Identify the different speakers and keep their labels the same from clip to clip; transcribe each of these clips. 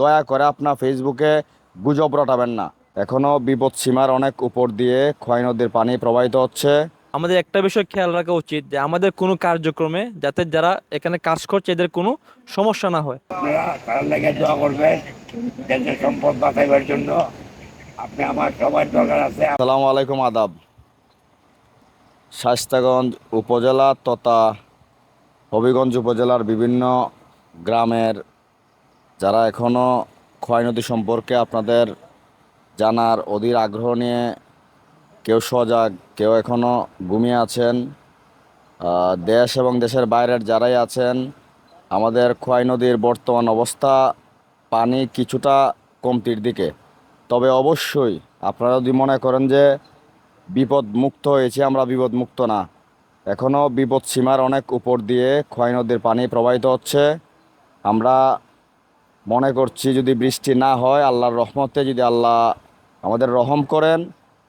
Speaker 1: দয়া করে আপনার ফেসবুকে গুজব রটাবেন না। এখনও বিপদ সীমার অনেক উপর দিয়ে খোয়াই নদীর পানি প্রবাহিত হচ্ছে।
Speaker 2: আমাদের একটা বিষয় খেয়াল রাখা উচিত যে আমাদের কোনো কার্যক্রমে যাতে যারা এখানে কাজ করছে এদের কোনো সমস্যা না হয়।
Speaker 3: আপনারা লেগে দোয়া করবেন? দেশের সম্পদ বাঁচাইবার জন্য। আপনি আমার সবার দরকার আছে।
Speaker 1: আসসালামু আলাইকুম আদাব। শাস্তাগঞ্জ উপজেলা তথা হবিগঞ্জ উপজেলার বিভিন্ন গ্রামের যারা এখনও খোয়াই নদী সম্পর্কে আপনাদের জানার অধীর আগ্রহ নিয়ে কেউ সজাগ, কেউ এখনও ঘুমিয়ে আছেন দেশ এবং দেশের বাইরের যারাই আছেন, আমাদের খোয়াই নদীর বর্তমান অবস্থা, পানি কিছুটা কমতির দিকে। তবে অবশ্যই আপনারা যদি মনে করেন যে বিপদ মুক্ত হয়েছে, আমরা বিপদ মুক্ত না। এখনও বিপদ সীমার অনেক উপর দিয়ে খোয়াই নদীর পানি প্রবাহিত হচ্ছে। আমরা মনে করছি যদি বৃষ্টি না হয় আল্লাহর রহমতে যদি আল্লাহ আমাদের রহম করেন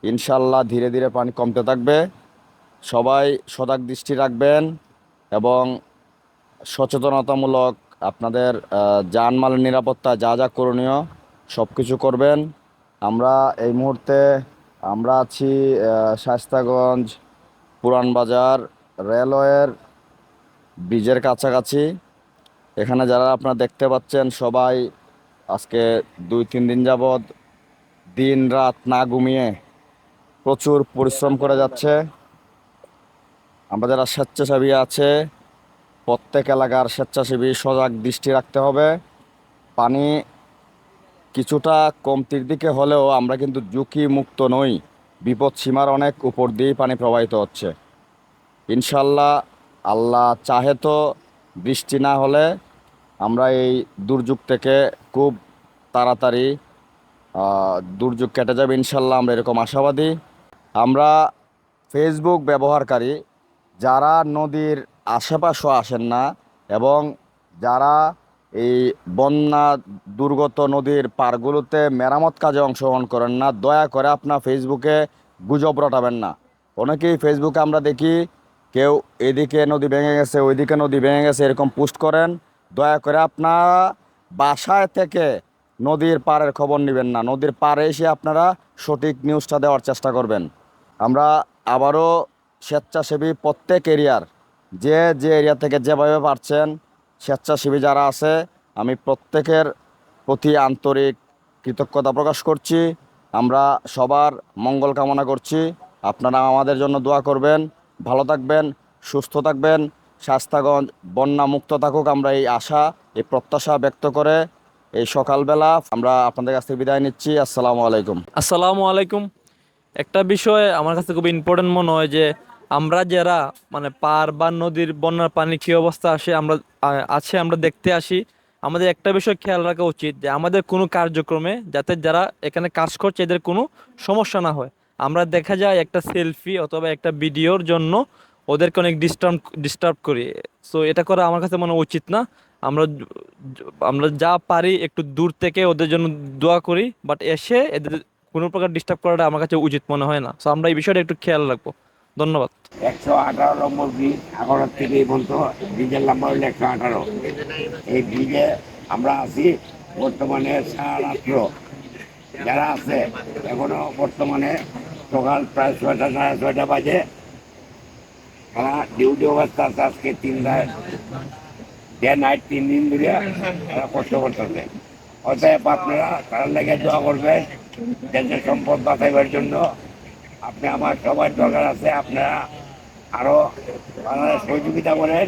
Speaker 1: ইনশাল্লাহ ধীরে ধীরে পানি কমতে থাকবে। সবাই সজাগ দৃষ্টি রাখবেন এবং সচেতনতামূলক আপনাদের যানমালের নিরাপত্তা যা যা করণীয় সব কিছু করবেন। আমরা এই মুহূর্তে আমরা আছি আহ, পুরান বাজার রেলওয়ের ব্রিজের কাছাকাছি। এখানে যারা আপনারা দেখতে পাচ্ছেন সবাই আজকে দুই, তিন দিন যাবৎ দিন রাত না ঘুমিয়ে প্রচুর পরিশ্রম করে যাচ্ছে। আমরা যারা স্বেচ্ছাসেবী আছে, প্রত্যেক এলাকার স্বেচ্ছাসেবী সজাগ দৃষ্টি রাখতে হবে। পানি কিছুটা কমতির দিকে হলেও আমরা কিন্তু ঝুঁকি মুক্ত নই। বিপদ সীমার অনেক উপর দিয়েই পানি প্রবাহিত হচ্ছে। ইনশাল্লাহ আল্লাহ চাহে তো বৃষ্টি না হলে আমরা এই দুর্যোগ থেকে খুব তাড়াতাড়ি দুর্যোগ কেটে যাবে, ইনশাল্লাহ আমরা এরকম আশাবাদী। আমরা ফেসবুক ব্যবহারকারী, যারা নদীর আশেপাশও আসেন না এবং যারা এই বন্যা দুর্গত নদীর পারগুলোতে মেরামত কাজে অংশগ্রহণ করেন না, দয়া করে আপনার ফেসবুকে গুজব রটাবেন না। অনেকেই ফেসবুকে আমরা দেখি, কেউ এদিকে নদী ভেঙে গেছে, ওইদিকে নদী ভেঙে গেছে, এরকম পোস্ট করেন। দয়া করে আপনারা বাসায় থেকে নদীর পাড়ের খবর নেবেন না। নদীর পাড়ে এসে আপনারা সঠিক নিউজটা দেওয়ার চেষ্টা করবেন। আমরা আবারও স্বেচ্ছাসেবী প্রত্যেক এরিয়ার, যে যে এরিয়া থেকে যেভাবে পারছেন, স্বেচ্ছাসেবী যারা আছে, আমি প্রত্যেকের প্রতি আন্তরিক কৃতজ্ঞতা প্রকাশ করছি। আমরা সবার মঙ্গল কামনা করছি। আপনারা আমাদের জন্য দোয়া করবেন। ভালো থাকবেন, সুস্থ থাকবেন। স্বাস্থ্যগঞ্জ বন্যা মুক্ত থাকুক আমরা এই আশা, এই প্রত্যাশা ব্যক্ত করে এই সকালবেলা আমরা আপনাদের কাছ থেকে বিদায় নিচ্ছি। আসসালামু আলাইকুম।
Speaker 2: আসসালামু আলাইকুম। একটা বিষয় আমার কাছে খুব ইম্পর্টেন্ট মনে হয় যে, আমরা যারা মানে পার বা নদীর বন্যার পানি কী অবস্থা আসে আমরা, আছে আমরা দেখতে আসি। আমাদের একটা বিষয় খেয়াল রাখা উচিত যে, আমাদের কোনো কার্যক্রমে যাতে যারা এখানে কাজ করছে, এদের কোনো সমস্যা না হয়। আমরা দেখা যায় একটা সেলফি অথবা একটা ভিডিওর জন্য ওদেরকে অনেক ডিস্টার্ব ডিস্টার্ব করি। সো এটা করা আমার কাছে মনে উচিত না। আমরা আমরা যা পারি একটু দূর থেকে ওদের জন্য দোয়া করি বাট এসে এদের কোনো প্রকার ডিস্টার্ব করাটা আমার কাছে উচিত মনে হয় না। সো আমরা এই বিষয়টা একটু খেয়াল রাখব। ধন্যবাদ।
Speaker 3: একশো আঠারো নম্বর ব্রিজ আগরের থেকে এই পর্যন্ত ব্রিজের নাম্বার হলো একশো আঠারো। এই ব্রিজে আমরা আছি, বর্তমানে সারাত্র যারা আছে, এখনও বর্তমানে সকাল প্রায় ছয়টা, সাড়ে ছয়টা বাজে। তারা ডিউটি অবস্থা আজকে নাইট তিন দিন ধরে তারা কষ্ট করতেছে। অতএব আপনারা তারা লেগে দোয়া করবেন সম্পদ বাঁচাইবার জন্য। আপনি আমার সবার দরকার আছে, আপনারা আরও সহযোগিতা করেন।